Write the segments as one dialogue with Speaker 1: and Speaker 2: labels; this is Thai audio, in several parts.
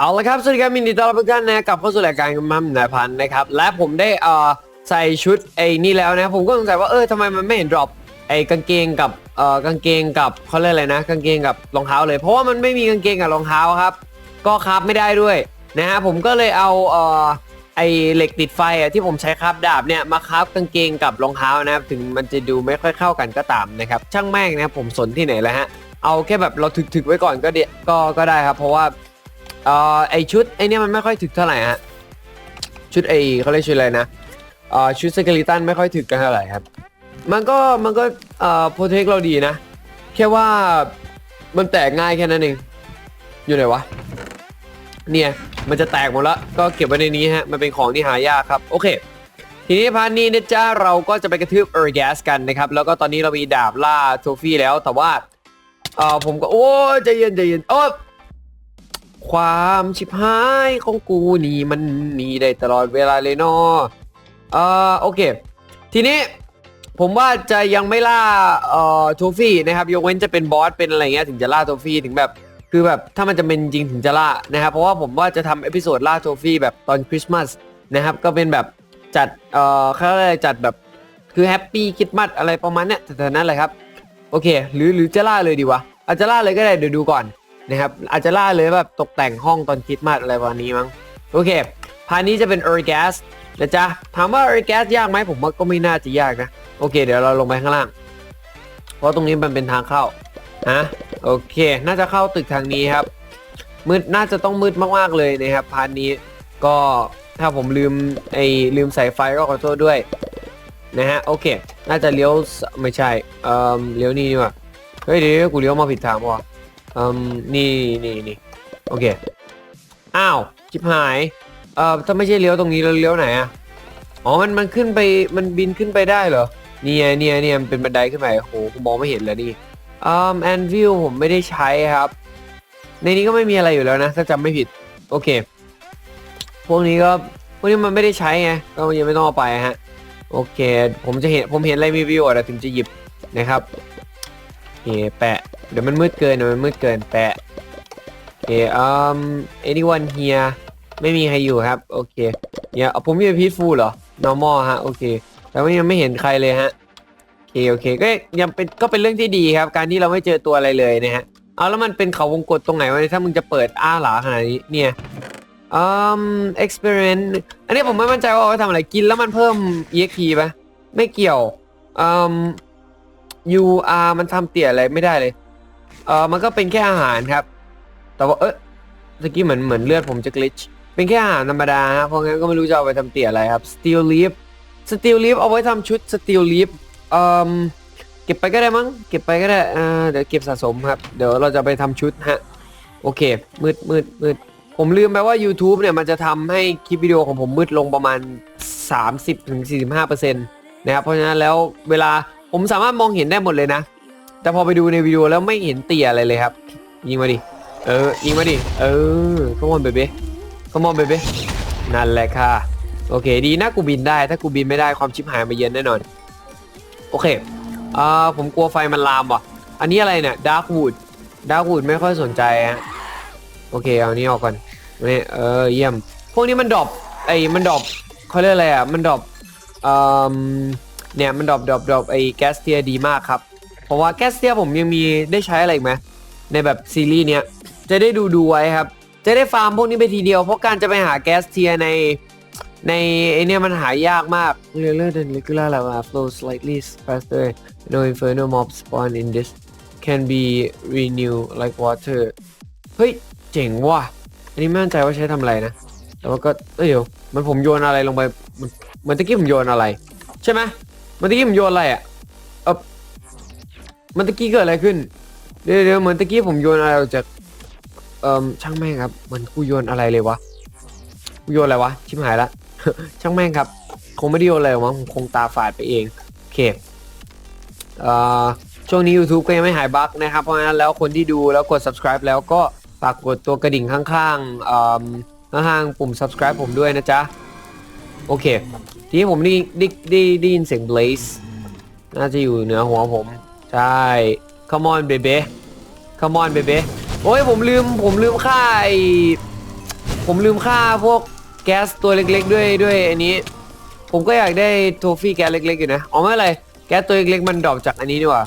Speaker 1: เอาละครับสวัสดีครับมินดีต้อนรับทุกท่านนะกลับเข้าสู่รายการมัมนายพันธ์นะครับ และผมได้เอ่อใส่ชุดไอ้นี่แล้วนะ ผมก็สงสัยว่าเออทำไมมันไม่เห็นดรอปไอ้กางเกงกับเอ่อกางเกงกับเขาเรียกอะไรนะ กางเกงกับรองเท้าเลย เพราะว่ามันไม่มีกางเกงกับรองเท้าครับ ก็ครับไม่ได้ด้วยนะฮะผมก็เลยเอาเอ่อไอ้เหล็กติดไฟอะที่ผมใช้ครับดาบเนี่ยมาครับกางเกงกับรองเท้านะครับถึงมันจะดูไม่ค่อยเข้ากันก็ตามนะครับช่างแม่งนะผมสนที่ไหนแล้วฮะเอาแค่แบบเราถึกๆไว้ก่อนก็เดก็ก็ได้ครับ เพราะว่า เอ่อไอชุดไอเนี้ยมันไม่ค่อยถึกเท่าไหร่ฮะชุดไอเขาเรียกชุดอะไรนะเอ่อชุดสเกลิตันไม่ค่อยถึกกันเท่าไหร่ครับ มันก็มันก็เอ่อโปรเทคเราดีนะ แค่ว่ามันแตกง่ายแค่นั้นเอง อยู่ไหนวะ เนี่ยมันจะแตกหมดแล้วก็เก็บไว้ในนี้ฮะ มันเป็นของที่หายากครับ โอเคทีนี้พาร์ทนี้นะจ้าเราก็จะไปกระทืบเออร์แกสกันนะครับ แล้วก็ตอนนี้เรามีดาบล่าโทฟี่แล้วแต่ว่าเออผมก็ โอ้ใจเย็นใจเย็นโอ้ ความชิบหายของกูนี่มันมีได้ตลอดเวลาเลยเนาะเอ่อโอเค ทีนี้ผมว่าจะยังไม่ล่าเอ่อโทฟี่นะครับยกเว้นจะเป็นบอสเป็นอะไรเงี้ยถึงจะล่าโทฟี่ถึงแบบคือแบบถ้ามันจะเป็นจริงถึงจะล่านะครับเพราะว่าผมว่าจะทำเอพิโซดล่าโทฟี่แบบตอนคริสต์มาสนะครับก็เป็นแบบจัดเอ่อเขาเรียกจัดแบบคือแฮปปี้คริสต์มาสอะไรประมาณเนี้ยแต่นั้นเลยครับโอเค หรือหรือจะล่าเลยดีวะอาจจะล่าเลยก็ได้เดี๋ยวดูก่อน นะครับอาจจะล่าเลยแบบตกแต่งห้องตอนคิดมาอะไรประมาณนี้มั้งโอเคพานี้จะเป็น e r g a s นะจ๊ะถามว่า e r g a s ยากไหมผมว่าก็ไม่น่าจะยากนะ โอเค เดี๋ยวเราลงไปข้างล่าง เพราะตรงนี้มันเป็นทางเข้านะโอเค น่าจะเข้าตึกทางนี้ครับ มืดน่าจะต้องมืดมากๆเลยนะครับพานี้ก็ถ้าผมลืมไอ้ลืมใส่ไฟก็ขอโทษด้วยนะฮะโอเค น่าจะเลี้ยวไม่ใช่เอ่อเลี้ยวนี่ดีกว่าเฮ้ยเดี๋ยวกูเลี้ยวมาผิดทางวะ อืมนี่นี่นี่โอเค อ้าวชิบหาย เอ่อถ้าไม่ใช่เลี้ยวตรงนี้แล้วเลี้ยวไหนอะอ๋อ มันมันขึ้นไป มันบินขึ้นไปได้เหรอ เนี่ยเนี่ยเนี่ยมันเป็นบันไดขึ้นไปโอ้โหมองไม่เห็นเลยนี่อืมแอนวิวผมไม่ได้ใช้ครับ ในนี้ก็ไม่มีอะไรอยู่แล้วนะ ถ้าจำไม่ผิด โอเค พวกนี้ก็ พวกนี้มันไม่ได้ใช้ไง ก็ยังไม่ต้องเอาไปฮะ โอเค ผมจะเห็น ผมเห็นอะไรมีวิวอะถึงจะหยิบนะครับ เคแปะ เดี๋ยวมันมืดเกินเดี๋ยวมันมืดเกินแปะโอเคอืม anyone here ไม่มีใครอยู่ครับ โอเคเนี่ยเอาผมมีพีทฟูเหรอ normal ฮะ โอเค แต่ว่ายังไม่เห็นใครเลยฮะ โอเค โอเค ก็ยังเป็น ก็เป็นเรื่องที่ดีครับ การที่เราไม่เจอตัวอะไรเลยนะฮะ เอาแล้วมันเป็นเขาวงกตตรงไหนวะ ถ้ามึงจะเปิดอ้าหลาขนาดนี้ เนี่ยอืม experiment อันนี้ผมไม่มั่นใจว่าเอาไว้ทำอะไร กินแล้วมันเพิ่ม exp ปะไม่เกี่ยวอืม UR มันทำเตี่ยอะไรไม่ได้เลย เออมันก็เป็นแค่อาหารครับ แต่ว่าเอ๊ะตะกี้เหมือนเหมือนเลือดผมจะกลิชเป็นแค่อาหารธรรมดาฮะเพราะงั้นก็ไม่รู้จะเอาไปทำเตี่ยอะไรครับ steel leaf steel leaf เอาไว้ทำชุด steel leaf เอ่อเก็บไปก็ได้มั้ง เก็บไปก็ได้อ่าเดี๋ยวเก็บสะสมครับ เดี๋ยวเราจะไปทำชุดฮะ โอเค มืดมืดมืดผมลืมไปว่า YouTube เนี่ย มันจะทำให้คลิปวิดีโอของผมมืดลงประมาณ 30-45%นะครับ เพราะฉะนั้นแล้วเวลา ผมสามารถมองเห็นได้หมดเลยนะ แต่พอไปดูในวิดีโอแล้วไม่เห็นเตี่ยอะไรเลยครับ ยิงมาดิ เออ ยิงมาดิ เออขมอนเบเบ้ขมอนเบเบ้นั่นแหละค่ะ โอเค ดีนะกูบินได้ ถ้ากูบินไม่ได้ความชิบหายมาเยือนแน่นอน โอเคอ่าผมกลัวไฟมันลามว่ะ อันนี้อะไรเนี่ย ดาร์กวูด ดาร์กวูดไม่ค่อยสนใจฮะ โอเค เอานี้ออกก่อนนี่เออ เยี่ยม พวกนี้มันดรอปไอ้มันดรอปเขาเรียกอะไรอะ มันดรอปอ่อ เนี่ยมันดรอปดรอปดรอปไอ้แก๊สเทียดีมากครับ เพราะว่าแก๊สเทียผมยังมีได้ใช้อะไรอีกไหมในแบบซีรีส์เนี้ยจะได้ดูดูไว้ครับ จะได้ฟาร์มพวกนี้ไปทีเดียวเพราะการจะไปหาแก๊สเทียในในไอเนี่ยมันหายากมาก Regular than regular lava flow slightly faster no inferno mob spawn in this can be renew like water เฮ้ย เจ๋งว่ะ อันนี้ไม่มั่นใจว่าใช้ทำอะไรนะ แต่ว่าก็เอ้ยเดี๋ยว มันผมโยนอะไรลงไป มันเมือนตะกี้ผมโยนอะไร ใช่ไหม มันตะกี้ผมโยนอะไรอะเออมันตะกี้เกิดอะไรขึ้น เดี๋ยวเดี๋ยวเหมือนตะกี้ผมโยนอะไรออกจาก เอ่อช่างแม่งครับ มันกูโยนอะไรเลยวะกูโยนอะไรวะ ชิบหายละ ช่างแม่งครับ คงไม่ได้โยนอะไรหรอกมั้งคงตาฝาดไปเอง โอเค เอ่อ ช่วงนี้ YouTube ก็ยังไม่หายบั๊กนะครับ เพราะฉะนั้นแล้วคนที่ดูแล้วกด subscribe แล้วก็ฝากกดตัวกระดิ่งข้างๆเอ่อข้างๆปุ่ม subscribe ผมด้วยนะจ๊ะ โอเค ทีนี้ผมได้ได้ได้ได้ยินเสียง Blaze น่าจะอยู่เหนือหัวผม ใช่ Come on baby Come on baby โอ้ยผมลืมผมลืมค่าไอผมลืมค่าพวกแก๊สตัวเล็กๆ ด้วยด้วยอันนี้ ผมก็อยากได้โทฟี่แก๊สเล็กๆอยู่นะอ๋อไม่เป็นไรแก๊สตัวเล็กๆมันดรอปจากอันนี้ดีกว่า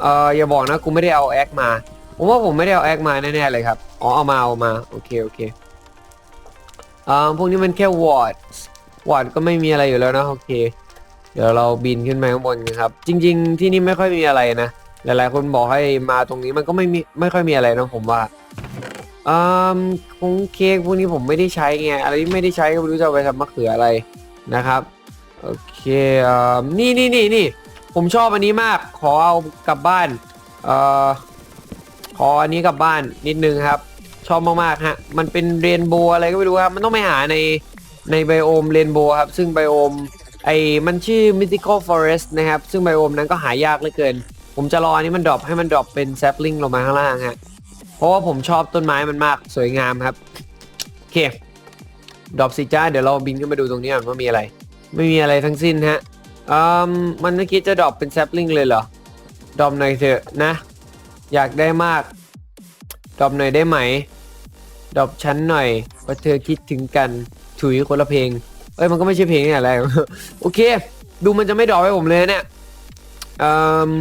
Speaker 1: เอออย่าบอกนะกูไม่ได้เอาแอคมาผมว่าผมไม่ได้เอาแอคมาแน่ๆเลยครับอ๋อเอามาเอามาโอเคโอเคอ่าพวกนี้มันแค่วอร์ด วอร์ดก็ไม่มีอะไรอยู่แล้วนะโอเค เดี๋ยวเราบินขึ้นไปข้างบนกันครับ จริง ๆ ที่นี่ไม่ค่อยมีอะไรนะหลายๆคนบอกให้มาตรงนี้มันก็ไม่มีไม่ค่อยมีอะไรนะผมว่าอืมคงเค้กพวกนี้ผมไม่ได้ใช้ไงอะไรที่ไม่ได้ใช้ก็ไม่รู้จะเอาไปทำมะเขืออะไรนะครับโอเคอ่านี่นี่นี่นี่ผมชอบอันนี้มาก ขอเอากลับบ้านเอ่อขออันนี้กลับบ้านนิดนึงครับ ชอบมากๆฮะมันเป็นเรนโบว์อะไรก็ไม่รู้ครับมันต้องไปหาใน ในไบโอมเรนโบว์ครับ ซึ่งไบโอมไอ้มันชื่อ mythical forest นะครับ ซึ่งไบโอมนั้นก็หายากเหลือเกิน ผมจะรออันนี้มันดรอปให้มันดรอปเป็น sapling ลงมาข้างล่างฮะเพราะว่าผมชอบต้นไม้มันมากสวยงามครับโอเคดรอปสิจ้าเดี๋ยวเราบินขึ้นมาดูตรงนี้ก่อนว่ามีอะไร ไม่มีอะไรทั้งสิ้นฮะอืมมันไม่คิดจะดรอปเป็น sapling เลยเหรอดรอปหน่อยเถอะนะ อยากได้มากดรอปหน่อยได้ไหมดรอปชั้นหน่อยว่าเธอคิดถึงกัน ถุยคนละเพลง เอ้ยมันก็ไม่ใช่เพลงนี่อะไร โอเค ดูมันจะไม่ดรอปให้ผมเลยเนี่ยอืม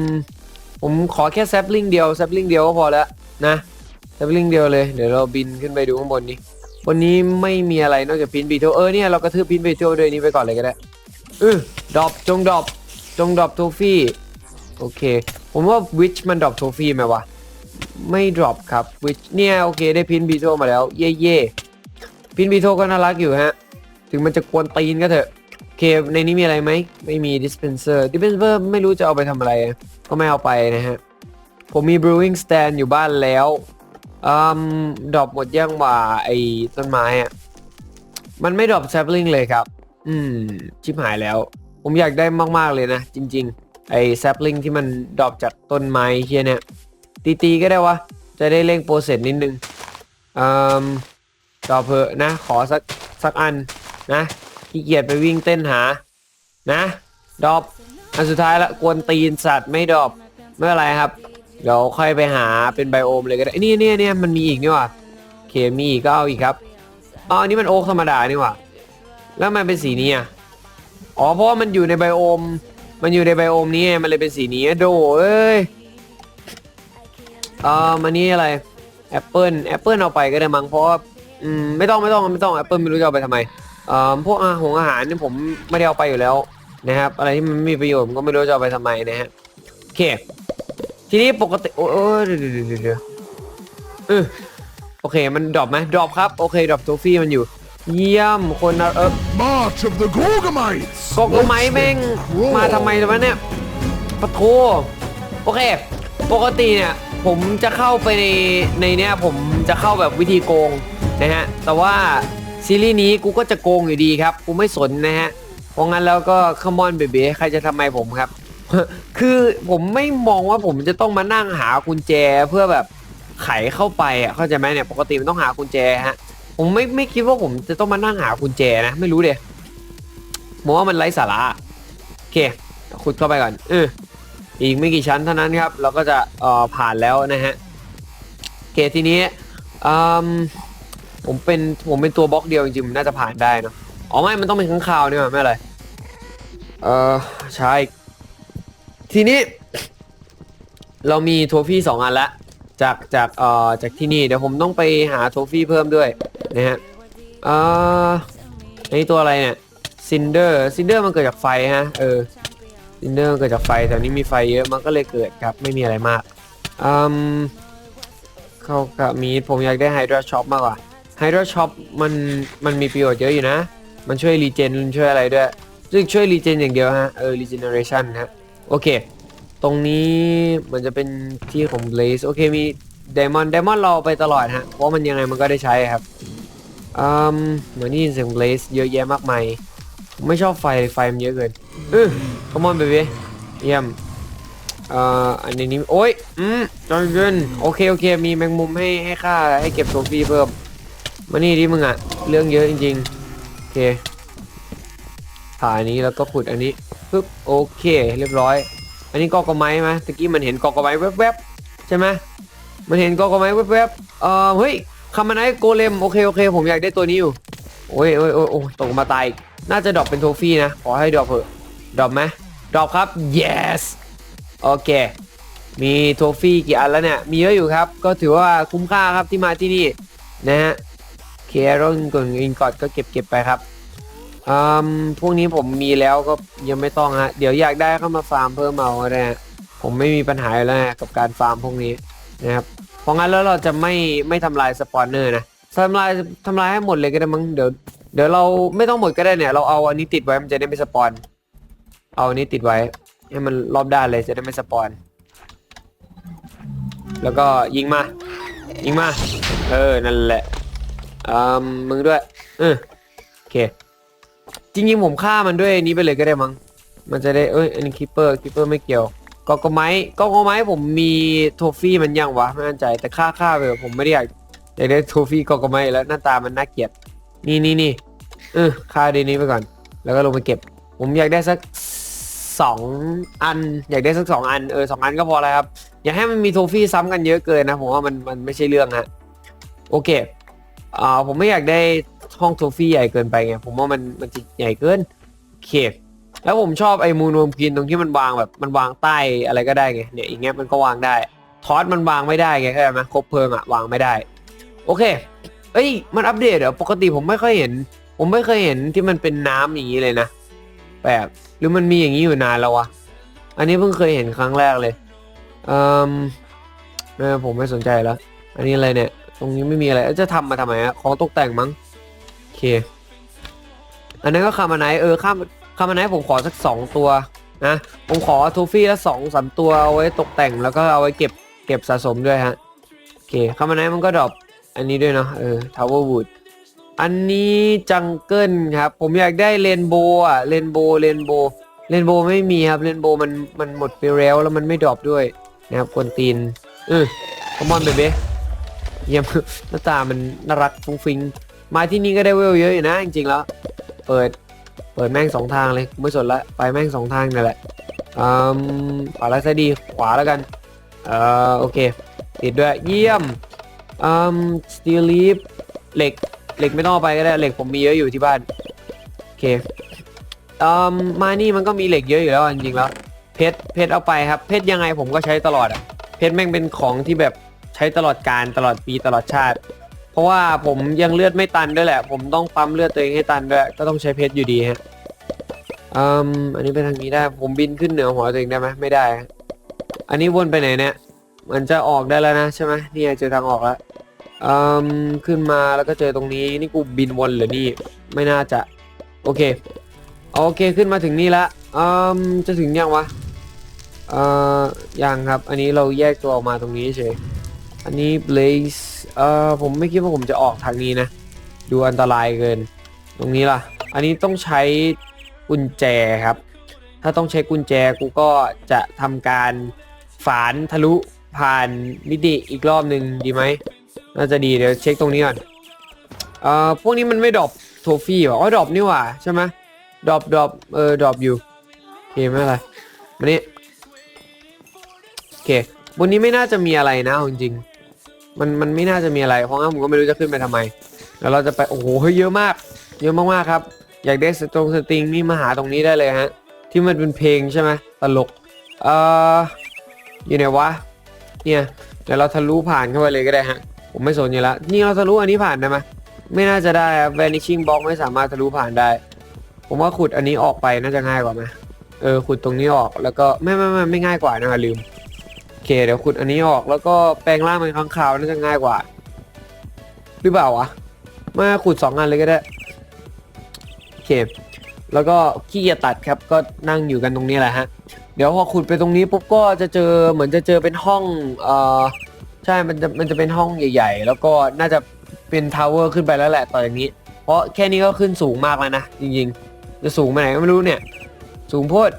Speaker 1: ผมขอแค่แซปลิงเดียวแซปลิงเดียวก็พอแล้วนะแซปลิงเดียวเลย เดี๋ยวเราบินขึ้นไปดูข้างบนนี้บนนี้ไม่มีอะไรนอกจากพินบีโทเออเนี่ยเรากระทืบพินบีโทด้วยนี้ไปก่อนเลยก็ได้เออดรอปจงดรอปจงดรอปโทฟี่โอเค ผมว่าวิชมันดรอปโทฟี่ไหมวะไม่ดรอปครับวิชเนี่ยโอเคได้พินบีโทมาแล้ว เย่เย่ พินบีโทก็น่ารักอยู่ฮะ ถึงมันจะกวนตีนก็เถอะเคในนี้มีอะไรไหม ไม่มี dispenser dispenser ไม่รู้จะเอาไปทำอะไร ก็ไม่เอาไปนะฮะ ผมมี brewing stand อยู่บ้านแล้วอืมดรอปหมดยังว่าไอ้ต้นไม้อะมันไม่ดรอป sapling เลยครับ อืม ชิบหายแล้ว ผมอยากได้มาก ๆ เลยนะ จริง ๆ ไอ้ sapling ที่มันดรอปจากต้นไม้เฮียเนี่ยตีๆก็ได้วะ จะได้เร่งโปรเซสนิดนึงอืม ดอเพอนะ ขอสักสักอันนะขี้เกียจไปวิ่งเต้นหา นะดรอปอันสุดท้ายละกวนตีนสัตว์ไม่ดรอปไม่เป็นไรครับ เดี๋ยวค่อยไปหาเป็นไบโอมเลยก็ได้นี่เนี่ยเนี่ยมันมีอีกนี่ว่าโอเคมีก็เอาอีกครับอ๋ออันนี้มันโอ๊กธรรมดานี่ว่าแล้วมันเป็นสีนี้อะอ๋อเพราะว่ามันอยู่ในไบโอม มันอยู่ในไบโอมนี้มันเลยเป็นสีนี้โดเอ้ยอ่อมันนี่อะไรแอปเปิลแอปเปิลเอาไปก็ได้มั้งเพราะ อืมไม่ต้องไม่ต้องไม่ต้องแอปเปิลไม่รู้จะเอาไปทำไมเอ่อพวกอาหงอาหารเนี่ยผมไม่ได้เอาไปอยู่แล้วนะครับ อะไรที่มันไม่มีประโยชน์ผมก็ไม่รู้จะเอาไปทำไมนะฮะโอเค ทีนี้ปกติโอ้ยเดี๋ยวเดี๋ยวเดี๋ยวเดี๋ยวเออโอเคมันดรอปไหมดรอปครับโอเคดรอปโทฟี่มันอยู่ เยี่ยมคนนะเออ
Speaker 2: March of the Gorgamites!
Speaker 1: กอกไม้แม่งมาทำไมวะเนี่ยปะโทโอเค ปกติเนี่ย ผมจะเข้าไปในในเนี้ยผมจะเข้าแบบวิธีโกง นะฮะ แต่ว่าซีรีส์นี้กูก็จะโกงอยู่ดีครับ กูไม่สนนะฮะ เพราะงั้นแล้วก็คอมอนเบบีใครจะทำไมผมครับ คือผมไม่มองว่าผมจะต้องมานั่งหากุญแจเพื่อแบบไขเข้าไปอะเข้าใจไหมเนี่ยปกติมันต้องหากุญแจฮะ ผมไม่ไม่คิดว่าผมจะต้องมานั่งหากุญแจนะ ไม่รู้เดยผมว่ามันไร้สาระโอเคขุดเข้าไปก่อนเอออีกไม่กี่ชั้นเท่านั้นครับ เราก็จะเอ่อผ่านแล้วนะฮะโอเคทีนี้อืม ผมเป็นผมเป็นตัวบล็อกเดียวจริงๆมันน่าจะผ่านได้เนอะอ๋อไม่ มันต้องเป็นข้างคาวนี่หว่าไม่อะไร เออใช่ ทีนี้ เรามีโทฟี่สองอันละจากจากเอ่อจากที่นี่เดี๋ยวผมต้องไปหาโทฟี่เพิ่มด้วยนะฮะเอ่อไอตัวอะไรเนี่ยซินเดอร์ซินเดอร์มันเกิดจากไฟฮะเออซินเดอร์เกิดจากไฟแถวนี้มีไฟเยอะมันก็เลยเกิดครับไม่มีอะไรมากอืมเขากับมีผมอยากได้ไฮดราช็อปมากกว่า ไฮดรช็อปมันมันมีประโยชน์เยอะอยู่นะ มันช่วยรีเจนช่วยอะไรด้วยซึ่งช่วยรีเจนอย่างเดียวฮะ เออรีเจนเนอเรชันฮะ โอเค ตรงนี้มันจะเป็นที่ของ Blaze โอเคมี Diamond Diamond เราเอไปตลอดฮะ เพราะมันยังไงมันก็ได้ใช้ครับอืมเหมือนนี่เสียง Blaze เยอะแยะมากมาย ไม่ชอบไฟไฟมันเยอะเกินเออ come on baby เยี่ยมเอ่ออันนี้ โอ้ย อืมจอยเกินโอเค โอเค มีแมงมุมให้ให้ค่าให้เก็บโทฟี่เพิ่ม มานี่ดิมึงอะเรื่องเยอะจริงๆ โอเคผ่าอันนี้แล้วก็ขุดอันนี้ปึ๊บโอเค เรียบร้อย อันนี้กอกไม้ไหมตะกี้มันเห็นกอกไม้แวบๆใช่ไหมมันเห็นกอกไม้แวบๆเออเฮ้ยคามาไนโกเลมโอเคโอเค ผมอยากได้ตัวนี้อยู่โอ้ยโอ้ยโอ้ยตกมาตายน่าจะดรอปเป็นโทฟี่นะ ขอให้ดรอปเถอะดรอปไหมดรอปครับ yes โอเค มีโทฟี่กี่อันแล้วเนี่ย มีเยอะอยู่ครับ ก็ถือว่าคุ้มค่าครับที่มาที่นี่นะฮะ เครอนกดอินกอดก็เก็บเก็บไปครับอืมพวกนี้ผมมีแล้วก็ยังไม่ต้องฮะ เดี๋ยวอยากได้เข้ามาฟาร์มเพิ่มเอาก็ได้ฮะผมไม่มีปัญหาอยู่แล้วนะกับการฟาร์มพวกนี้นะครับ เพราะงั้นแล้วเราจะไม่ไม่ทำลายสปอนเนอร์นะทำลายทำลายให้หมดเลยก็ได้มั้งเดี๋ยวเดี๋ยวเราไม่ต้องหมดก็ได้เนี่ย เราเอาอันนี้ติดไว้มันจะได้ไม่สปอน เอาอันนี้ติดไว้ให้มันรอบด้านเลยจะได้ไม่สปอน แล้วก็ยิงมา ยิงมา เออ นั่นแหละ อืมมึงด้วยเออโอเค จริงๆผมฆ่ามันด้วยอันนี้ไปเลยก็ได้มั้ง มันจะได้ เอ้ย อันนี้คิปเปอร์คิปเปอร์ไม่เกี่ยวกอกไม้กอกไม้ผมมีโทฟี่มันยังวะไม่แน่ใจแต่ฆ่าฆ่าไปเถอะผมไม่ได้อยากอยากได้โทฟี่กอกไม้แล้วหน้าตามันน่าเกลียด นี่นี่นี่เออฆ่าเดยวนี้ไปก่อน แล้วก็ลงไปเก็บ ผมอยากได้สักสองอัน อยากได้สักสองอันเออสองอันก็พอแล้วครับ อย่าให้มันมีโทฟี่ซ้ำกันเยอะเกินนะผมว่ามันมันไม่ใช่เรื่องฮะโอเค อ่าผมไม่อยากได้ห้องโทฟี่ใหญ่เกินไปไงผมว่ามันมันจะใหญ่เกินโอเคแล้วผมชอบไอ้มูนวมกินตรงที่มันวางแบบมันวางใต้อะไรก็ได้ไงเนี่ยอย่างเงี้ยมันก็วางได้ทอสมันวางไม่ได้ไงเข้าใจไหมครบเพลิงอะวางไม่ได้ โอเค เอ้ยมันอัปเดตเหรอปกติผมไม่ค่อยเห็น ผมไม่เคยเห็นที่มันเป็นน้ำอย่างนี้เลยนะแบบหรือมันมีอย่างนี้อยู่นานแล้ววะอันนี้เพิ่งเคยเห็นครั้งแรกเลยเอ่อผมไม่สนใจแล้ว อันนี้อะไรเนี่ย ตรงนี้ไม่มีอะไรเอ้ยจะทำมาทำไมอะของตกแต่งมั้งโอเค อันนั้นก็คามาไนท์เออคาคามาไนท์ผมขอสักสองตัวนะผมขอทูฟี่ละสองสามตัวเอาไว้ตกแต่งแล้วก็เอาไว้เก็บเก็บสะสมด้วยฮะโอเคคามาไนท์มันก็ดรอปอันนี้ด้วยเนาะเออทาวเวอร์วูดอันนี้จังเกิลครับ ผมอยากได้เรนโบว์อะเรนโบว์เรนโบว์เรนโบว์ไม่มีครับเรนโบว์มันมันหมดไปแล้วแล้วมันไม่ดรอปด้วยนะครับกวนตีนเออคอมอนเบเบ้ เยี่ยมหน้าตามันน่ารักฟุ้งฟิงมาที่นี่ก็ได้เวลเยอะอยู่นะจริงๆแล้ว เปิด เปิดแม่งสองทางเลยไม่สนละ ไปแม่งสองทางนั่แหละอืมขวาแล้วซ้ายดีขวาแล้วกัน เอ่อโอเค ติดด้วยเยี่ยมอืมสตีลลีฟเหล็กเหล็กไม่ต้องเอาไปก็ได้เหล็กผมมีเยอะอยู่ที่บ้านโอเคอืมมานี่มันก็มีเหล็กเยอะอยู่แล้วจริงๆแล้ว เพชรเพชรเอาไปครับ เพชรยังไงผมก็ใช้ตลอดอะเพชรแม่งเป็นของที่แบบ ใช้ตลอดการตลอดปีตลอดชาติ เพราะว่าผมยังเลือดไม่ตันด้วยแหละ ผมต้องปั๊มเลือดตัวเองให้ตันด้วยก็ต้องใช้เพชรอยู่ดีฮะอืมอันนี้ไปทางนี้ได้ ผมบินขึ้นเหนือหัวตัวเองได้ไหมไม่ได้ อันนี้วนไปไหนเนี่ย มันจะออกได้แล้วนะใช่ไหมนี่ไงเจอทางออกแล้วอืมขึ้นมาแล้วก็เจอตรงนี้นี่กูบินวนเหรือนี่ไม่น่าจะ โอเคโอเคขึ้นมาถึงนี่ละอืมจะถึงยังวะเอ่อยังครับ อันนี้เราแยกตัวออกมาตรงนี้เฉย อันนี้ blaze เอ่อผมไม่คิดว่าผมจะออกทางนี้นะ ดูอันตรายเกิน ตรงนี้ล่ะ อันนี้ต้องใช้กุญแจครับ ถ้าต้องใช้กุญแจกูก็จะทำการฝานทะลุผ่านมิติอีกรอบหนึ่งดีไหมน่าจะดีเดี๋ยวเช็คตรงนี้ก่อนเอ่อพวกนี้มันไม่ดรอปโทฟี่หรออ๋อดรอปนี่หว่าใช่ไหมดรอปดรอปเออดรอปอยู่โอเคไม่เป็นไรมานี่โอเคบนนี้ไม่น่าจะมีอะไรนะจริงๆ มันมันไม่น่าจะมีอะไรเพราะงั้นผมก็ไม่รู้จะขึ้นไปทำไม แล้วเราจะไปโอ้โหเฮ้ยเยอะมาก เยอะมากๆครับ อยากได้สตรงสตริงนี่มาหาตรงนี้ได้เลยฮะ ที่มันเป็นเพลงใช่ไหมตลกเอ่ออยู่ไหนวะเนี่ยเดี๋ยวเราทะลุผ่านเข้าไปเลยก็ได้ฮะผมไม่สนอยู่แล้วนี่เราทะลุอันนี้ผ่านได้ไหมไม่น่าจะได้ครับ vanishing box ไม่สามารถทะลุผ่านได้ ผมว่าขุดอันนี้ออกไปน่าจะง่ายกว่าไหมเออขุดตรงนี้ออกแล้วก็ไม่ไม่ไม่ไม่ง่ายกว่านะลืม เคเดี๋ยวขุดอันนี้ออกแล้วก็แปลงร่างเป็นข้างคาวน่าจะง่ายกว่า หรือเปล่าวะมาขุดสองอันเลยก็ได้โอเค แล้วก็ขี้เกียจตัดครับก็นั่งอยู่กันตรงนี้แหละฮะ เดี๋ยวพอขุดไปตรงนี้ปุ๊บก็จะเจอเหมือนจะเจอเป็นห้องเอ่อใช่มันจะมันจะเป็นห้องใหญ่ ๆ แล้วก็น่าจะเป็นทาวเวอร์ขึ้นไปแล้วแหละต่อจากนี้ เพราะแค่นี้ก็ขึ้นสูงมากแล้วนะจริงๆ จะสูงไปไหนก็ไม่รู้เนี่ย สูงโพด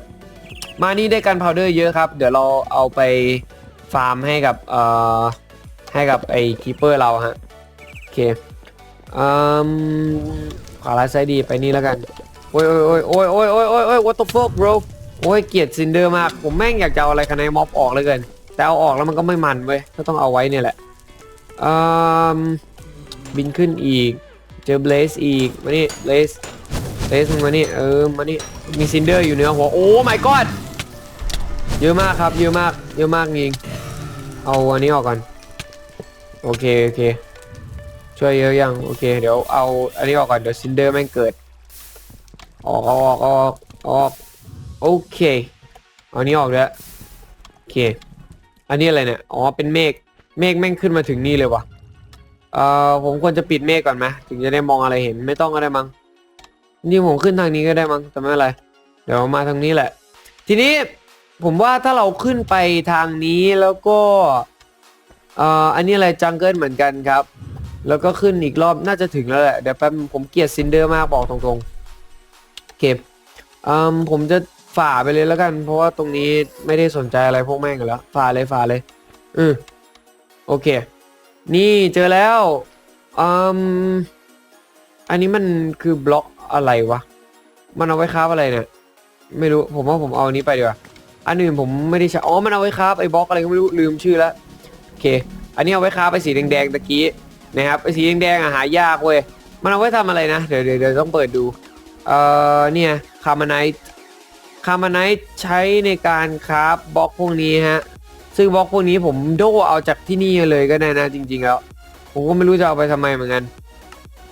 Speaker 1: มานี่ได้กันพาวเดอร์เยอะครับ เดี๋ยวเราเอาไป ฟาร์มให้กับเอ่อให้กับไอ้คีเปอร์เราฮะโอเคอืมขวาร้ายซ้ายดีไปนี่แล้วกัน โอ้ยโอ้ยโอ้ยโอ้ยโอ้ยโอ้ยโอ้ย what the fuck bro โอ้ยเกลียดซินเดอร์มาก ผมแม่งอยากจะเอาอะไรคะแนนม็อบออกเลยเกิน แต่เอาออกแล้วมันก็ไม่มันเว้ยก็ต้องเอาไว้เนี่ยแหละอืมบินขึ้นอีก เจอเบลสอีก มานี่เบลสเบลสมึงมานี่ เออ มานี่ มีซินเดอร์อยู่เนื้อหัว โอ้ my god เยอะมากครับ เยอะมาก เยอะมากจริง เอาอันนี้ออกก่อน โอเค โอเค ช่วยเยอะยัง โอเค เดี๋ยวเอาอันนี้ออกก่อน เดี๋ยวซินเดอร์แม่งเกิด ออกออกออกออก โอเค เอาอันนี้ออกแล้วโอเค อันนี้อะไรเนี่ย อ๋อ เป็นเมฆ เมฆแม่งขึ้นมาถึงนี่เลยวะเอ่อ ผมควรจะปิดเมฆก่อนไหมถึงจะได้มองอะไรเห็น ไม่ต้องก็ได้มั้งนี่ผมขึ้นทางนี้ก็ได้มั้งแต่ไม่เป็นไร เดี๋ยวมาทางนี้แหละ ทีนี้ ผมว่าถ้าเราขึ้นไปทางนี้แล้วก็เอ่ออันนี้อะไรจังเกิลเหมือนกันครับ แล้วก็ขึ้นอีกรอบน่าจะถึงแล้วแหละ เดี๋ยวแป๊บผมเกลียดซินเดอร์มากบอกตรงๆเคอืมผมจะฝ่าไปเลยแล้วกัน เพราะว่าตรงนี้ไม่ได้สนใจอะไรพวกแม่งกันแล้ว ฝ่าเลยฝ่าเลยอืมโอเค นี่เจอแล้วอืมอันนี้มันคือบล็อกอะไรวะ มันเอาไว้คราอะไรเนี่ย ไม่รู้ ผมว่าผมเอาอันนี้ไปดีกว่า อันอื่นผมไม่ได้ใช้อ๋อมันเอาไว้คราฟไอ้บล็อกอะไรก็ไม่รู้ลืมชื่อแล้วโอเค อันนี้เอาไว้คราฟไอ้สีแดงๆตะกี้นะครับไอ้สีแดงๆอะหายากเว้ยมันเอาไว้ทำอะไรนะเดี๋ยวเดี๋ยวเดี๋ยวต้องเปิดดูเอ่อเนี่ยคาร์มานไนท์คาร์มานไนท์ใช้ในการคราฟบล็อกพวกนี้ฮะซึ่งบล็อกพวกนี้ผมโดเอาจากที่นี่เลยก็ได้นะจริง ๆ แล้ว ผมก็ไม่รู้จะเอาไปทำไมเหมือนกัน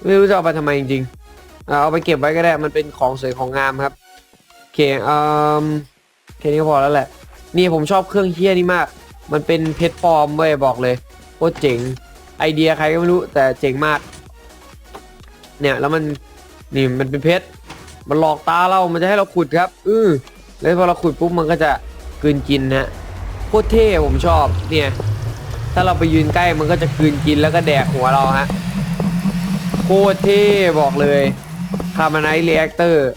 Speaker 1: ไม่รู้จะเอาไปทำไมจริงๆเอาไปเก็บไว้ก็ได้มันเป็นของสวยของงามครับโอเคเอ่อ แค่นี้ก็พอแล้วแหละ นี่ผมชอบเครื่องเฮี้ยนี่มาก มันเป็นเพชรปลอมเว้ยบอกเลยโคตรเจ๋ง ไอเดียใครก็ไม่รู้แต่เจ๋งมาก เนี่ยแล้วมันนี่มันเป็นเพชร มันหลอกตาเรา มันจะให้เราขุดครับ อือแล้วพอเราขุดปุ๊บมันก็จะกืนกินนะโคตรเท่ผมชอบ เนี่ย ถ้าเราไปยืนใกล้มันก็จะกืนกินแล้วก็แดกหัวเราฮะ โคตรเท่บอกเลยคาร์มาไนท์เรีแอคเตอร์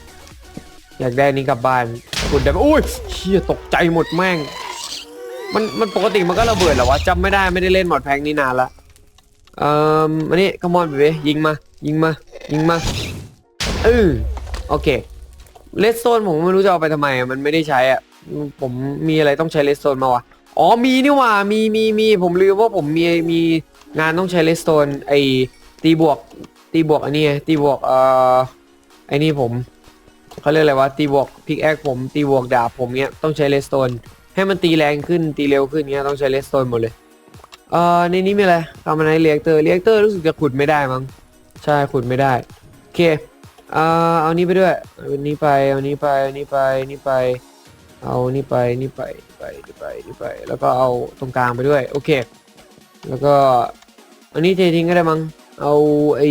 Speaker 1: อยากได้นี้กลับบ้าน ขุดได้ปะอุ้ยเชี่ยตกใจหมดแม่ง มันมันปกติมันก็ระเบิดเหรอวะจำไม่ได้ไม่ได้เล่นหมดแพงนี่นานละเอ่ออันนี้ขมอนไปเว้ยยิงมา ยิงมา ยิงมาเออโอเคเลสโซนผมไม่รู้จะเอาไปทำไมมันไม่ได้ใช้อะผมมีอะไรต้องใช้เลสโซนมาวะอ๋อมีนี่ว่ามีมีมีผมลืมว่าผมมีมีงานต้องใช้เลสโซนไอตีบวกตีบวกอันนี้ตีบวกเอ่อไอนี่ผม เขาเรียกอะไรวะตีบวกพิกแอคผมตีบวกดาบผมเนี้ยต้องใช้เลสโซนให้มันตีแรงขึ้นตีเร็วขึ้นเนี้ยต้องใช้เลสโซนหมดเลยเอ่อในนี้มีอะไรทำอะไรเรียกเตอร์เรียกเตอร์รู้สึกจะขุดไม่ได้มั้งใช่ขุดไม่ได้โอเคเอ่อเอานี้ไปด้วยเอานี้ไปเอานี้ไปเอานี้ไปนี่ไป เอานี่ไปนี่ไปนี่ไปนี่ไปนี่ไป แล้วก็เอาตรงกลางไปด้วยโอเค แล้วก็อันนี้เททิ้งก็ได้มั้งเอาไอ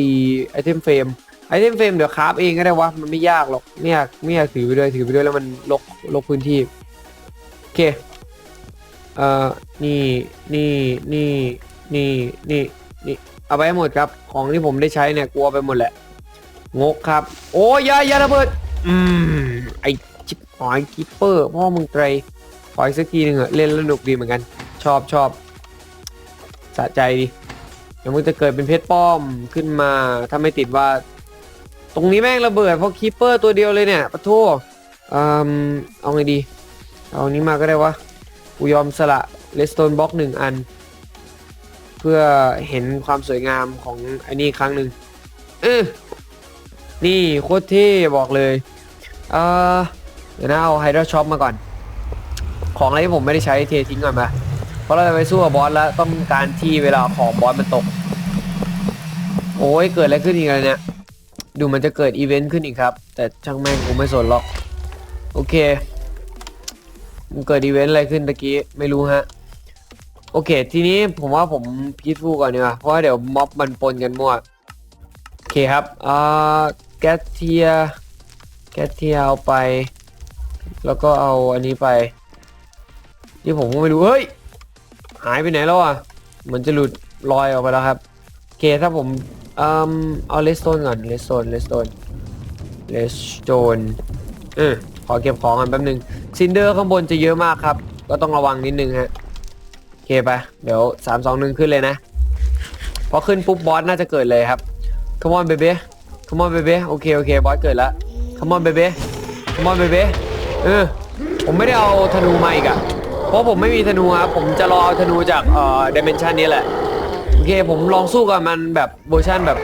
Speaker 1: ไอเทมเฟรม ไอเทมเฟรมเดี๋ยวคราฟเองก็ได้วะ มันไม่ยากหรอกไม่อยากไม่อยากถือไปด้วยถือไปด้วยแล้วมันลกลกพื้นที่ โอเค เอ่อ นี่ นี่ นี่ นี่ นี่ นี่ เอาไปให้หมดครับ ของที่ผมได้ใช้เนี่ยกลัวไปหมดแหละ งกครับ โอ้ยยายาระเบิด อืม ไอชิปหอยคิปเปอร์พ่อมึงไตรขออีกสักทีหนึ่งเหอะเล่นแล้วสนุกดีเหมือนกัน ชอบชอบสะใจดีเดี๋ยวมึงจะเกิดเป็นเพชรป้อมขึ้นมา ถ้าไม่ติดว่า ตรงนี้แม่งระเบิดเพราะคิปเปอร์ตัวเดียวเลยเนี่ยปะโทอืมเอาไงดี เอานี้มาก็ได้วะ กูยอมสละเลสโตนบล็อกหนึ่งอัน เพื่อเห็นความสวยงามของอ้นี่อีกครั้งหนึ่งเออนี่โคตรเท่บอกเลย เออเดี๋ยวนะเอาไฮดรช็อปมาก่อน ของอะไรที่ผมไม่ได้ใช้เททิ้งก่อนมาเพราะเราจะไปสู้กับบอสแล้วต้องการที่เวลาของบอสมันตก โอ้ยเกิดอะไรขึ้นอีกแล้วเนี่ย ดูมันจะเกิดอีเวนต์ขึ้นอีกครับ แต่ช่างแม่งกูไม่สนหรอก โอเค มันเกิดอีเวนต์อะไรขึ้นตะกี้ ไม่รู้ฮะ โอเค ทีนี้ผมว่าผมพีทฟูก่อนดีกว่าเพราะว่าเดี๋ยวม็อบมันปนกันมั่ว โอเคครับอ่าแกสเทียแกสเทียเอาไป แล้วก็เอาอันนี้ไป ที่ผมก็ไม่รู้ เฮ้ย หายไปไหนแล้วอะเหมือนจะหลุดลอยออกไปแล้วครับ โอเคถ้าผม เอืมเอาเลสโตนก่อนเลสโตนเลสโตนเลสโตนเออขอเก็บของกันแป๊บนึงซินเดอร์ข้างบนจะเยอะมากครับ ก็ต้องระวังนิดนึงฮะโอเคไปเดี๋ยว3 2 1ขึ้นเลยนะ พอขึ้นปุ๊บบอสน่าจะเกิดเลยครับ come on baby come on baby โอเคโอเคบอสเกิดแล้ว come on baby come on baby เออผมไม่ได้เอาธนูมาอีกอะเพราะผมไม่มีธนูครับผมจะรอเอาธนูจากเอ่อดิเมนชันนี้แหละ เคผมลองสู้กับมันแบบเวอร์ชันแบบ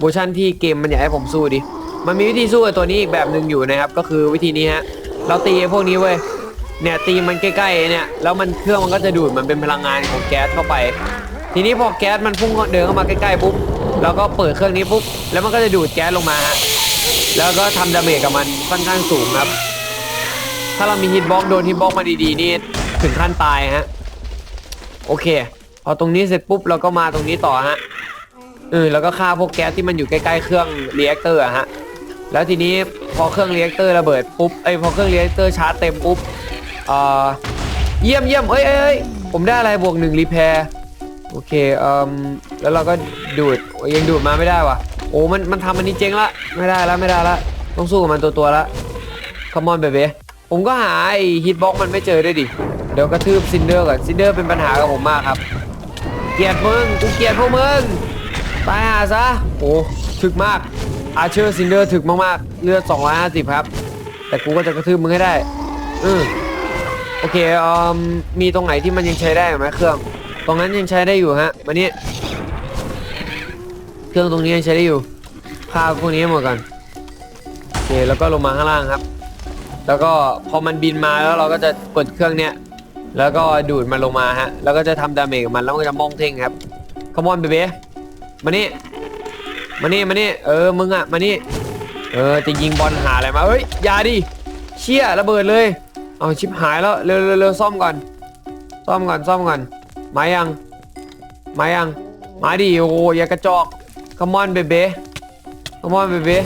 Speaker 1: เวอร์ชันที่เกมมันอยากให้ผมสู้ดิ มันมีวิธีสู้กับตัวนี้อีกแบบหนึ่งอยู่นะครับ ก็คือวิธีนี้ฮะ เราตีไอ้พวกนี้เว้ย เนี่ยตีมันใกล้ๆเนี่ย แล้วมันเครื่องมันก็จะดูดมันเป็นพลังงานของแก๊สเข้าไป ทีนี้พอแก๊สมันพุ่งเดินเข้ามาใกล้ๆปุ๊บ เราก็เปิดเครื่องนี้ปุ๊บ แล้วมันก็จะดูดแก๊สลงมาฮะ แล้วก็ทำดาเมจกับมันค่อนข้างสูงครับ ถ้าเรามีฮิตบ็อกโดนฮิตบ็อกมาดีๆนี่ถึงขั้นตายฮะ โอเค พอตรงนี้เสร็จปุ๊บเราก็มาตรงนี้ต่อฮะเออแล้วก็ฆ่าพวกแก๊สที่มันอยู่ใกล้ๆเครื่องเรีแอคเตอร์อะฮะแล้วทีนี้พอเครื่องเรีแอคเตอร์ระเบิดปุ๊บไอยพอเครื่องเรีแอคเตอร์ชาร์จเต็มปุ๊บเอ่อเยี่ยมเยี่ยมเอ้ยเอ้ยเอ้ยผมได้อะไรบวกหนึ่งรีแพร์โอเคเอ่มแล้วเราก็ดูดโอ้ยยังดูดมาไม่ได้ว่ะโอ้มันมันทำอันนี้เจ๊งละไม่ได้แล้วไม่ได้ละต้องสู้กับมันตัวตัวๆละคอมอนเบเบผมก็หาไอฮิตบ็อกมันไม่เจอด้วยดิเดี๋ยวกระทืบซินเดอร์ก่อนซินเดอร์เป็นปัญหากับผมมากครับ เกลียดมึงกูเกลียดพวกมึงตายหาซะโอ้ถึกมากอาเชอร์ซินเดอร์ถึกมากๆเลือด250 ครับ แต่กูก็จะกระทืบมึงให้ได้อือโอเคอืมมีตรงไหนที่มันยังใช้ได้ไหมเครื่อง ตรงนั้นยังใช้ได้อยู่ฮะมานี่เครื่องตรงนี้ยังใช้ได้อยู่ฆ่าพวกนี้ให้หมดก่อนโอเคแล้วก็ลงมาข้างล่างครับ แล้วก็พอมันบินมาแล้วเราก็จะกดเครื่องเนี้ย แล้วก็ดูดมันลงมาฮะ แล้วก็จะทำดาเมจกับมัน แล้วก็จะมองเท่งครับคอมอนเบเบ้มานี่ มานี่ มานี่ เออ มึงอะมานี่ เออ จะยิงบอลหาอะไรมาเฮ้ย อย่าดิ เชี่ยระเบิดเลย เอาชิปหายแล้วเร็วเร็วเร็วซ่อมก่อน ซ่อมก่อน ซ่อมก่อน มายัง มายัง มาดิ โอ้ยอย่ากระจอกคอมอนเบเบ้คอมอนเบเบ้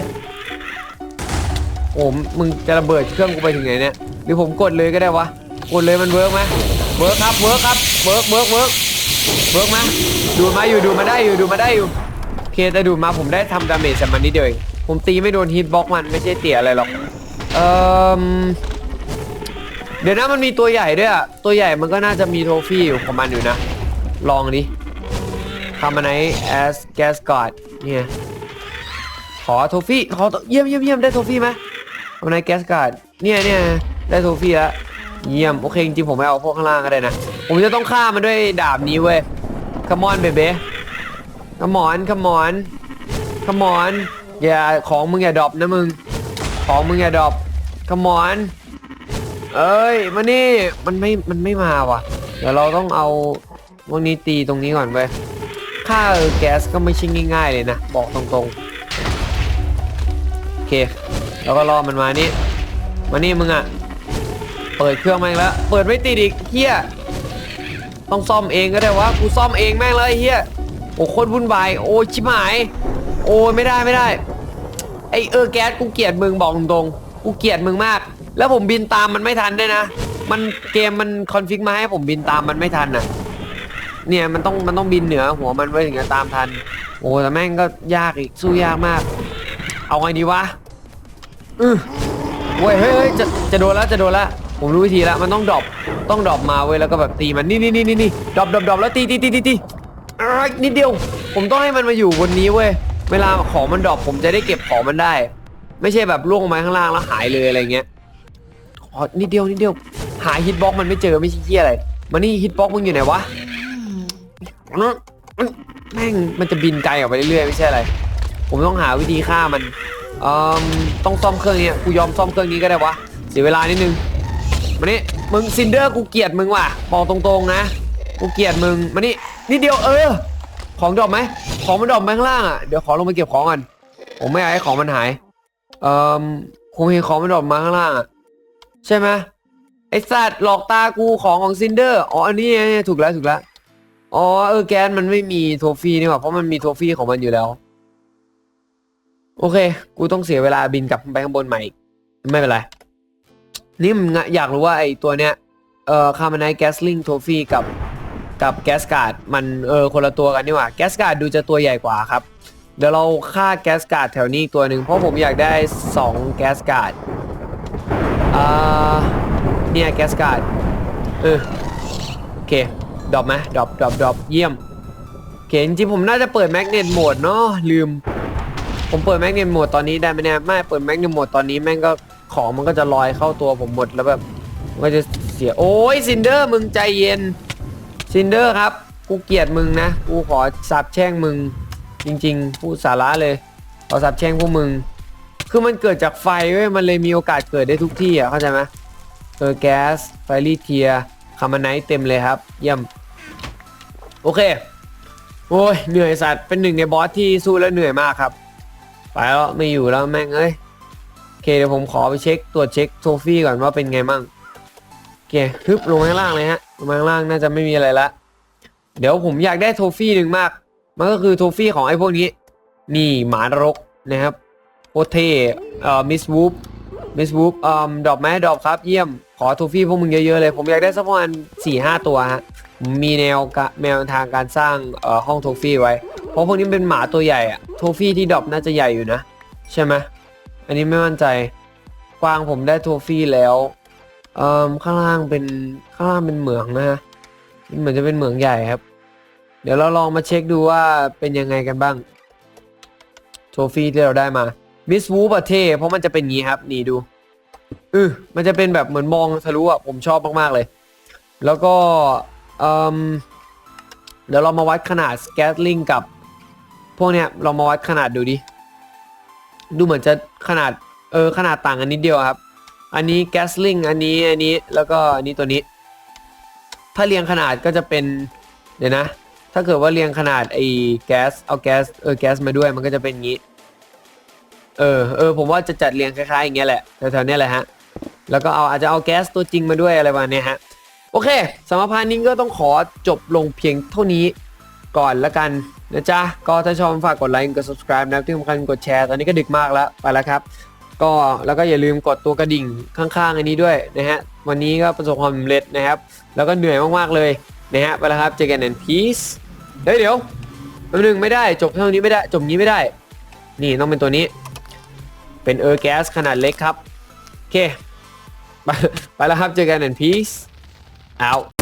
Speaker 1: โอ้มึงจะระเบิดเครื่องกูไปถึงไหนเนี่ย หรือผมกดเลยก็ได้วะ กดเลยมันเวิร์กไหมเวิร์กครับเวิร์กครับเวิร์กเวิร์กเวิร์กเวิร์กไหมดูมาอยู่ดูมาได้อยู่ดูมาได้อยู่โอเคแต่ดูมาผมได้ทำดาเมจจากมันนิดเดียวเองผมตีไม่โดนฮิตบล็อกมันไม่ใช่เตี่ยอะไรหรอกเอ่อเดี๋ยวนะมันมีตัวใหญ่ด้วยอะตัวใหญ่มันก็น่าจะมีโทฟี่อยู่ของมันอยู่นะ ลองดิทำมันไหน as gas guard เนี่ยขอโทฟี่ขอเยี่ยมเยี่ยมเยี่ยมได้โทฟี่ไหมทำมันไหน gas guard เนี่ยเนี่ยได้โทฟี่แล้ว เยี่ยมโอเคจริงๆผมไม่เอาพวกข้างล่างก็ได้นะ ผมจะต้องฆ่ามันด้วยดาบนี้เว้ย come on baby come on come on come on อย่าของมึงอย่าดรอปนะมึง ของมึงอย่าดรอป come on เอ้ยมานี่มันไม่มันไม่มาว่ะ เดี๋ยวเราต้องเอาพวกนี้ตีตรงนี้ก่อนเว้ยค่าแก๊สก็ไม่ใช่ง่าย ๆ เลยนะ บอกตรงๆ โอเค แล้วก็รอมันมานี่ มานี่มึงอะ เปิดเครื่องแม่งแล้ว เปิดไม่ติดอีกเฮียต้องซ่อมเองก็ได้วะกูซ่อมเองแม่งเลยเฮียโอ้โคตรวุ่นวายโอ้ชิบหาย โอ้ไม่ได้ไม่ได้ ไอเออแก๊สกูเกลียดมึงบอกตรงๆกูเกลียดมึงมาก แล้วผมบินตามมันไม่ทันด้วยนะ มันเกมมันคอนฟิกมาให้ผมบินตามมันไม่ทันน่ะ เนี่ยมันต้องมันต้องบินเหนือหัวมันไว้ถึงจะตามทัน โอ้แต่แม่งก็ยากอีกสู้ยากมาก เอาไงดีวะอือเว้ยเฮ้ยเฮ้ยจะจะโดนแล้วจะโดนแล้ว ผมรู้วิธีแล้วมันต้องดรอปต้องดรอปมาเว้ยแล้วก็แบบตีมันนี่นี่นี่นี่นี่ดรอปดรอปดรอปแล้วตีตีตีตีตีอ่านิดเดียว ผมต้องให้มันมาอยู่บนนี้เว้ยเวลาของมันดรอปผมจะได้เก็บของมันได้ ไม่ใช่แบบล่วงลงมาข้างล่างแล้วหายเลยอะไรเงี้ยอ๋อนิดเดียวนิดเดียว หาฮิตบ็อกมันไม่เจอไม่ใช่เหี้ยอะไรมานี่ฮิตบ็อกมึงอยู่ไหนวะมันแม่งมันจะบินไกลออกไปเรื่อยๆไม่ใช่อะไร ผมต้องหาวิธีฆ่ามันเอ่อต้องซ่อมเครื่องนี้กูยอมซ่อมเครื่องนี้ก็ได้วะเสียเวลานิดนึง มานี่มึงซินเดอร์กูเกลียดมึงว่ะบอกตรงๆนะ กูเกลียดมึงมานี่นิดเดียวเออ ของดรอปไหมของมันดรอปไปข้างล่างอะเดี๋ยวขอลงไปเก็บของก่อนผมไม่อยากให้ของมันหาย เอ่อคงเห็นของมันดรอปมาข้างล่างอะใช่ไหมไอสัตว์หลอกตากูของของซินเดอร์อ๋ออันนี้ถูกแล้วถูกแล้วอ๋อเออแกนมันไม่มีโทฟี่นี่หว่าเพราะมันมีโทฟี่ของมันอยู่แล้ว โอเค กูต้องเสียเวลาบินกลับไปข้างบนใหม่อีกไม่เป็นไร นี่มึงอยากรู้ว่าไอตัวเนี้ยเอ่อคาร์มานไนแกสลิงโทฟี่กับกับแกสการ์ดมันเออคนละตัวกันนี่หว่าแกสการ์ดดูจะตัวใหญ่กว่าครับ เดี๋ยวเราฆ่าแกสการ์ดแถวนี้อีกตัวหนึ่งเพราะผมอยากได้2แกสการ์ดอ่าเนี่ยแกสการ์ดเออโอเคดรอปไหมดรอปดรอปดรอปเยี่ยมโอเคจริงๆผมน่าจะเปิดแมกเนตโหมดเนาะลืม ผมเปิดแมกเนตโหมดตอนนี้ได้ไหมเนี่ยไม่เปิดแมกเนตโหมดตอนนี้แม่งก็ ของมันก็จะลอยเข้าตัวผมหมดแล้วแบบมันก็จะเสียโอ้ยซินเดอร์มึงใจเย็นซินเดอร์ครับกูเกลียดมึงนะกูขอสาบแช่งมึงจริงๆพูดสาระเลยขอสาบแช่งพวกมึง คือมันเกิดจากไฟเว้ยมันเลยมีโอกาสเกิดได้ทุกที่อะเข้าใจไหมเออแก๊สไฟรีเทียคาร์บอนไนท์เต็มเลยครับ เยี่ยม โอเคโอ้ยเหนื่อยสัตว์เป็นหนึ่งในบอสที่สู้แล้วเหนื่อยมากครับ ไปแล้วไม่อยู่แล้วแม่งเอ้ย เคเดี๋ยวผมขอไปเช็คตรวจเช็คโทฟี่ก่อนว่าเป็นไงมั่งโอเคฮึบลงข้างล่างเลยฮะลงมาข้างล่างน่าจะไม่มีอะไรละเดี๋ยวผมอยากได้โทฟี่หนึ่งมาก มันก็คือโทฟี่ของไอ้พวกนี้ นี่หมานรกนะครับโคเทเอ่อมิสวูฟมิสวูฟเอ่อดอปไหมดอปครับ เยี่ยมขอโทฟี่พวกมึงเยอะๆเลย ผมอยากได้สักประมาณสี่ห้าตัวฮะมีแนวกะแนวทางการสร้างเอ่อห้องโทฟี่ไว้ เพราะพวกนี้เป็นหมาตัวใหญ่อะโทฟี่ที่ดรอปน่าจะใหญ่อยู่นะ ใช่ไหม อันนี้ไม่มั่นใจ กวางผมได้โทฟี่แล้วเอ่อข้างล่างเป็นข้างล่างเป็นเหมืองนะฮะเหมือนจะเป็นเหมืองใหญ่ครับ เดี๋ยวเราลองมาเช็คดูว่าเป็นยังไงกันบ้างโทฟี่ที่เราได้มามิสวูประเทเพราะมันจะเป็นงี้ครับ นี่ดูอือมันจะเป็นแบบเหมือนมองทะลุอะ ผมชอบมากๆเลย แล้วก็เอ่มเดี๋ยวเรามาวัดขนาดสแกตลิงกับ พวกเนี้ยเรามาวัดขนาดดูดิ ดูเหมือนจะขนาดเออขนาดต่างกันนิดเดียวครับ อันนี้แกสลิงอันนี้อันนี้แล้วก็อันนี้ตัวนี้ ถ้าเรียงขนาดก็จะเป็นเดี๋ยวนะ ถ้าเกิดว่าเรียงขนาดไอ้แก๊สเอาแก๊สเออแก๊สมาด้วยมันก็จะเป็นงี้ เออเออผมว่าจะจัดเรียงคล้ายๆอย่างเงี้ยแหละแถวๆเนี้ยแหละฮะแล้วก็เอาอาจจะเอาแก๊สตัวจริงมาด้วยอะไรประมาณเนี้ยฮะโอเคสำหรับพารนี้ก็ต้องขอจบลงเพียงเท่านี้ก่อนละกัน นะจ๊ะ ก็ถ้าชอบฝากกดไลค์กด subscribe นะครับที่สำคัญกดแชร์ ตอนนี้ก็ดึกมากแล้ว ไปแล้วครับ ก็แล้วก็อย่าลืมกดตัวกระดิ่งข้างๆ อันนี้ด้วยนะฮะ วันนี้ก็ประสบความสำเร็จนะครับ แล้วก็เหนื่อยมากๆเลยนะฮะ ไปแล้วครับเจอกัน and peace เฮ้ยเดี๋ยวแป๊บนึงไม่ได้จบเท่านี้ไม่ได้จบนี้ไม่ได้ นี่ต้องเป็นตัวนี้ เป็นเออร์แก๊สขนาดเล็กครับ โอเค ไปแล้วครับเจอกัน and peace out